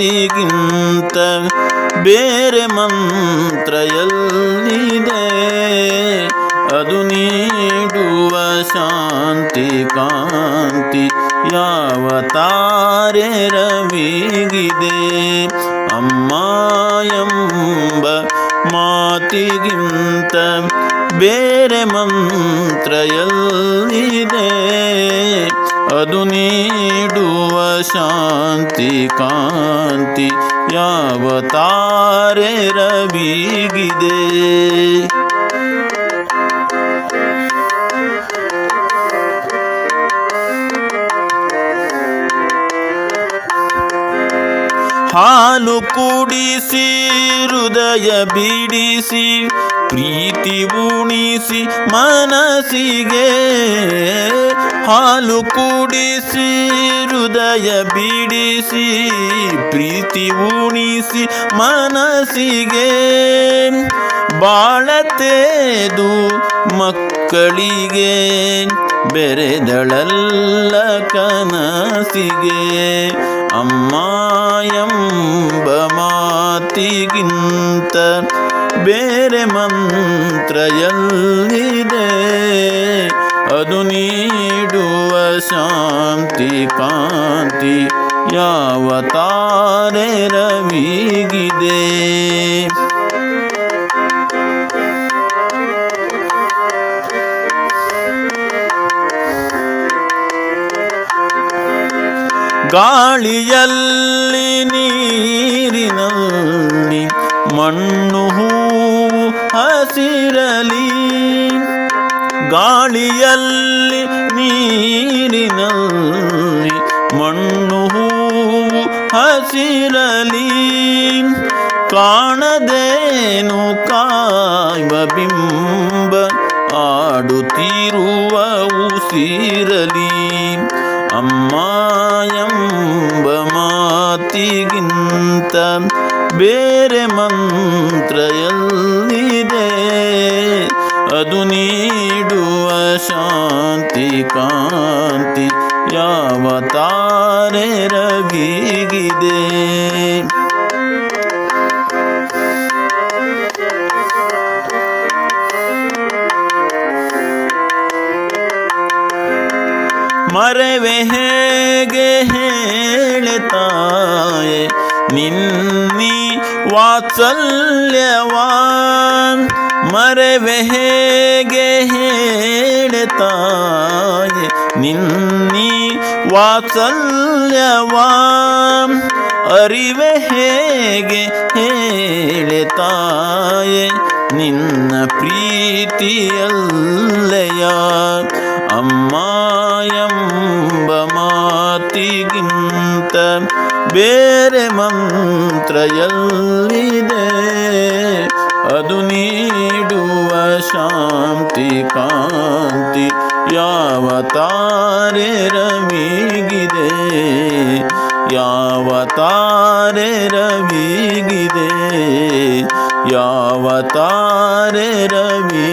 ಮಾತಿಗಿಂತ ಬೇರೆ ಮಂತ್ರ ಎಲ್ಲಿದೆ ಅದು ನೀಡುವ ಶಾಂತಿ, ಕಾಂತಿ ಯಾವ ತಾರೆ ರವಿಗಿದೆ. ಅಮ್ಮ ಎಂಬ ಮಾತಿಗಿಂತ ಬೇರೆ ಮಂತ್ರ ಎಲ್ಲಿದೆ ಅದು ನೀಡುವ ಶಾಂತಿ ಕಾಂತಿ ಯಾವ ತಾರೆ ರವಿಗಿದೆ? ಹಾಲು ಕುಡಿಸಿ, ಹೃದಯ ಬಿಡಿಸಿ, ಪ್ರೀತಿ ಉಣಿಸಿ ಮನಸ್ಸಿಗೆ. ಹಾಲು ಕುಡಿಸಿ, ಹೃದಯ ಬಿಡಿಸಿ, ಪ್ರೀತಿ ಉಣಿಸಿ ಮನಸ್ಸಿಗೆ. ಬಾಳತೇದು ಮಕ್ಕಳಿಗೆ. ಬೆರೆದಳಲ್ಲ ಕನಸಿಗೆ ಅಮ್ಮ ಎಂಬ ಮಾತಿಗಿಂತ ಬೇರೆ ಮಂತ್ರ ಎಲ್ಲಿದೆ ಅದು ನೀಡುವ ಶಾಂತಿ ಕಾಂತಿ ಯಾವ ತಾರೆ ರವಿಗಿದೆ. ಗಾಳಿಯಲ್ಲಿ ನೀರಿನಲ್ಲಿ ಮಣ್ಣು ಹೂವು ಹಸಿರಲಿ. ಗಾಳಿಯಲ್ಲಿ ನೀರಿನಲ್ಲಿ ಮಣ್ಣು ಹೂವು ಹಸಿರಲಿ. ಕಾಣದೇನು ಕಾಯುವ ಬಿಂಬ, ಆಡುತ್ತಿರುವ ಉಸಿರಲಿ. ಅಮ್ಮ ಎಂಬ ಮಾತಿಗಿಂತ ಬೇರೆ ಮಂತ್ರ ಅದು ನೀಡುವ ಶಾಂತಿ ಕಾಂತಿ ಯಾವ ತಾರೆ ರವಿಗಿದೆ. ಮರೆವೆ ಹೇಗೆ ಹೇಳ್ತಾಯೆ? ನಿನ್ನಿ ವಾತ್ಸಲ್ಯವಾ ಮರವೆ ಹೇಗೆ ಹೇಳ್ತಾಯೆ? ನಿನ್ನಿ ವಾತ್ಸಲ್ಯವಾ ಅರಿವೆ ಹೇಗೆ ಹೇಳ್ತಾಯೆ? ನಿನ್ನ ಪ್ರೀತಿಯಲ್ಲಯ ಅಮ್ಮ ಮಾತಿಗಿಂತ ಬೇರೆ ಮಂತ್ರ ಎಲ್ಲಿದೆ ಅದು ನೀಡುವ ಶಾಂತಿ ಕಾಂತಿ ಯಾವ ತಾರೆ ರವಿಗಿದೆ ಯಾವ ತಾರೆ ರವಿಗಿದೆ ಯಾವ ತಾರೆ ರವಿ